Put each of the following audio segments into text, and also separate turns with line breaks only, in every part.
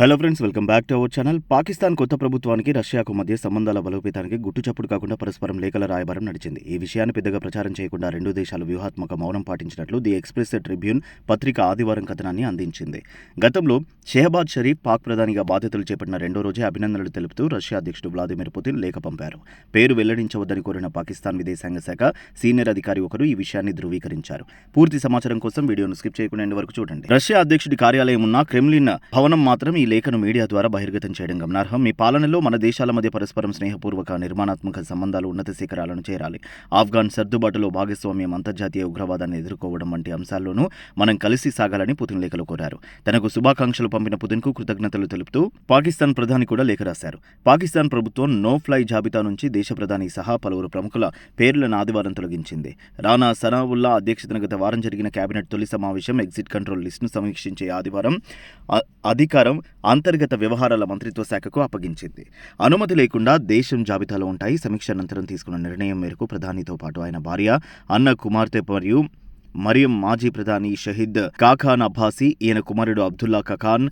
Hello friends welcome back to our channel Pakistan కొత్త ప్రభుత్వానికి రష్యాకు మధ్య సంబంధాల బలోపేతానికి గుట్టుచప్పుడు కాకుండా పరస్పరం లేఖల రాయబారం నడిచింది. ఈ విషయాన్ని పెద్దగా ప్రచారం చేయకుండా రెండు దేశాలు వ్యూహాత్మక మౌనం పాటించినట్లు ది ఎక్స్ప్రెస్ ట్రిబ్యూన్ పత్రిక ఆదివారం కథనాన్ని అందించింది. గతంలో షెహబాద్ షరీఫ్ పాక్ ప్రధానిగా బాధ్యతలు చేపట్టిన రెండో రోజే అభినందనలు తెలుపుతూ రష్యా అధ్యక్షుడు వ్లాదిమిర్ పుతిన్ లేఖ పంపారు. పేరు వెల్లడించవద్దని కోరిన పాకిస్తాన్ విదేశాంగ శాఖ సీనియర్ అధికారి ఒకరు ఈ విషయాన్ని ధృవీకరించారు. పూర్తి సమాచారం కోసం వీడియోను స్కిప్ చేయకుండా వరకు చూడండి. రష్యా అధ్యక్షుడి కార్యాలయం ఉన్న క్రెమ్లిన్ భవనం మాత్రం ఈ లేఖను మీడియా ద్వారా బహిర్గతం చేయడం గమనార్హం. మీ పాలనలో మన దేశాల మధ్య పరస్పరం స్నేహపూర్వక నిర్మాణాత్మక సంబంధాలు ఉన్నత శిఖరాలను చేరాలి. ఆఫ్ఘాన్ సర్దుబాటులో భాగస్వామ్యం అంతర్జాతీయ ఉగ్రవాదాన్ని ఎదుర్కోవడం వంటి అంశాల్లోనూ మనం కలిసి సాగాలని పుతిన్ లేఖలు కోరారు. తనకు శుభాకాంక్షలు పంపిన పుతిన్కు కృతజ్ఞతలు తెలుపుతూ పాకిస్తాన్ ప్రధాని కూడా లేఖ రాశారు. పాకిస్తాన్ ప్రభుత్వం నో ఫ్లై జాబితా నుంచి దేశ ప్రధాని సహా పలువురు ప్రముఖుల పేర్లను ఆదివారం తొలగించింది. రానా సనావుల్లా అధ్యక్షతన గత వారం జరిగిన కేబినెట్ తొలి సమావేశం ఎగ్జిట్ కంట్రోల్ లిస్టును సమీక్షించే ఆదివారం అధికారం అంతర్గత వ్యవహారాల మంత్రిత్వ శాఖకు అప్పగించింది. అనుమతి లేకుండా దేశం జాబితాలో ఉంటాయి. సమీక్ష అనంతరం తీసుకున్న నిర్ణయం మేరకు ప్రధానితో పాటు ఆయన భార్య అన్న కుమార్తె మరియు మరియం మాజీ ప్రధాని షహీద్ కాఖాన్ అబ్బాసీ ఈయన కుమారుడు అబ్దుల్లా కఖాన్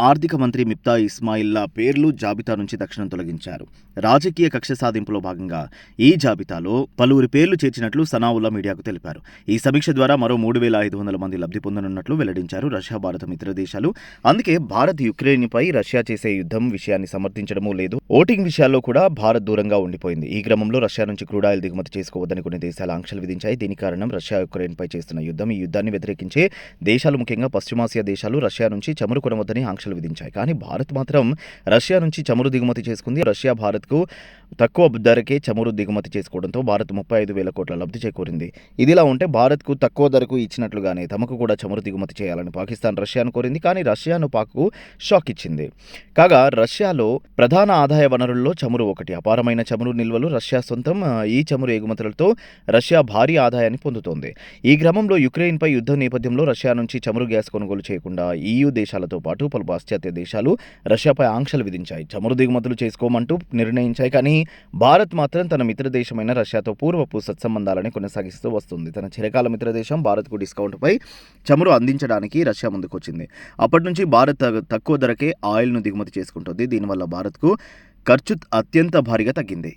ఆర్థిక మంత్రి మిప్తా ఇస్మాయిల్లా పేర్లు జాబితా నుంచి తక్షణం తొలగించారు. రాజకీయ కక్ష సాధింపులో భాగంగా ఈ జాబితాలో పలువురి పేర్లు చేర్చినట్లు సనావుల్లా మీడియాకు తెలిపారు. ఈ సమీక్ష ద్వారా మరో మూడు వేల ఐదు వందల మంది లబ్ధి పొందనున్నట్లు వెల్లడించారు రష్యా భారత మిత్ర దేశాలు. అందుకే భారత్ యుక్రెయిన్పై రష్యా చేసే యుద్ధం విషయాన్ని సమర్థించడమూ లేదు. ఓటింగ్ విషయాల్లో కూడా భారత్ దూరంగా ఉండిపోయింది. ఈ క్రమంలో రష్యా నుంచి క్రూడాయిల్ దిగుమతి చేసుకోవద్దని కొన్ని దేశాలు ఆంక్షలు విధించాయి. దీని కారణం రష్యా యుక్రెయిన్పై చేస్తున్న యుద్ధం. ఈ యుద్ధాన్ని వ్యతిరేకించే దేశాలు ముఖ్యంగా పశ్చిమాసియా దేశాలు రష్యా నుంచి చమురు కొనవద్దని ఆంక్షలు విధించాయి. కానీ భారత్ మాత్రం రష్యా నుంచి చమురు దిగుమతి చేసుకుంది. రష్యా భారత్కు తక్కువ ధరకే చమురు దిగుమతి చేసుకోవడంతో భారత్ ముప్పై ఐదు వేల కోట్ల లబ్ధి చేకూరింది. ఇదిలా ఉంటే భారత్కు తక్కువ ధరకు ఇచ్చినట్లుగానే తమకు కూడా చమురు దిగుమతి చేయాలని పాకిస్తాన్ రష్యాను కోరింది. కానీ రష్యాను పాక్కు షాక్ ఇచ్చింది. కాగా రష్యాలో ప్రధాన ఆదాయ వనరుల్లో చమురు ఒకటి. అపారమైన చమురు నిల్వలు రష్యా సొంతం. ఈ చమురు ఎగుమతులతో రష్యా భారీ ఆదాయాన్ని పొందుతోంది. ఈ క్రమంలో యుక్రెయిన్పై యుద్ధ నేపథ్యంలో రష్యా నుంచి చమురు గ్యాస్ కొనుగోలు చేయకుండా ఈయూ దేశాలతో పాటు పలు పాశ్చాత్య దేశాలు రష్యాపై ఆంక్షలు విధించాయి. చమురు దిగుమతులు చేసుకోమంటూ నిర్ణయించాయి. కానీ భారత్ మాత్రం తన మిత్ర దేశమైన రష్యాతో పూర్వపు సత్సంబంధాలని కొనసాగిస్తూ వస్తుంది. తన చిరకాల మిత్ర దేశం భారత్కు డిస్కౌంట్పై చమురు అందించడానికి రష్యా ముందుకొచ్చింది. అప్పటి నుంచి భారత్ తగ- తక్కువ ధరకే ఆయిల్ను దిగుమతి చేసుకుంటుంది. దీనివల్ల భారత్కు ఖర్చు అత్యంత భారీగా తగ్గింది.